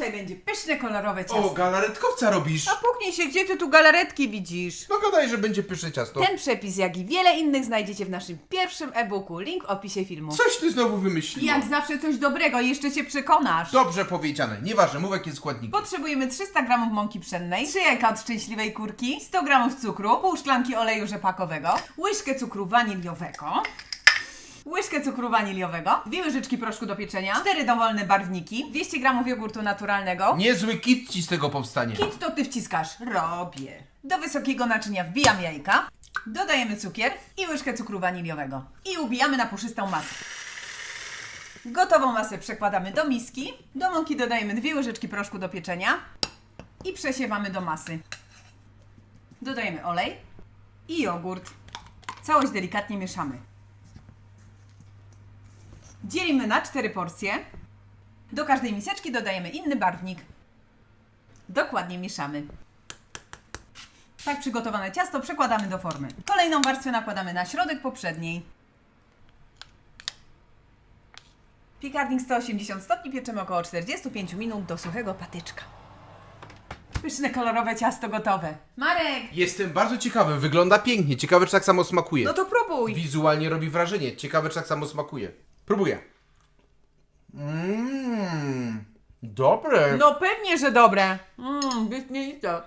Dzisiaj będzie pyszne, kolorowe ciasto. O, galaretkowca robisz! A puknij się, gdzie ty tu galaretki widzisz? No gadaj, że będzie pyszne ciasto. Ten przepis, jak i wiele innych znajdziecie w naszym pierwszym e-booku. Link w opisie filmu. Coś ty znowu wymyśliła. Jak zawsze coś dobrego, jeszcze się przekonasz. Dobrze powiedziane. Nieważne, mów jakie składniki. Potrzebujemy 300 g mąki pszennej, 3 jajka od szczęśliwej kurki, 100 g cukru, pół szklanki oleju rzepakowego, łyżkę cukru waniliowego, łyżkę cukru waniliowego, dwie łyżeczki proszku do pieczenia, 4 dowolne barwniki, 200 g jogurtu naturalnego. Niezły kit ci z tego powstanie. Kit to ty wciskasz. Robię. Do wysokiego naczynia wbijam jajka, dodajemy cukier i łyżkę cukru waniliowego. I ubijamy na puszystą masę. Gotową masę przekładamy do miski. Do mąki dodajemy dwie łyżeczki proszku do pieczenia i przesiewamy do masy. Dodajemy olej i jogurt. Całość delikatnie mieszamy. Dzielimy na cztery porcje. Do każdej miseczki dodajemy inny barwnik. Dokładnie mieszamy. Tak przygotowane ciasto przekładamy do formy. Kolejną warstwę nakładamy na środek poprzedniej. Piekarnik 180 stopni pieczemy około 45 minut do suchego patyczka. Pyszne, kolorowe ciasto gotowe. Marek! Jestem bardzo ciekawy, wygląda pięknie. Ciekawe, czy tak samo smakuje. No to próbuj! Wizualnie robi wrażenie. Ciekawe, czy tak samo smakuje. Próbuję. Mmm. Dobre. No pewnie, że dobre. Mmm, wyśmienite.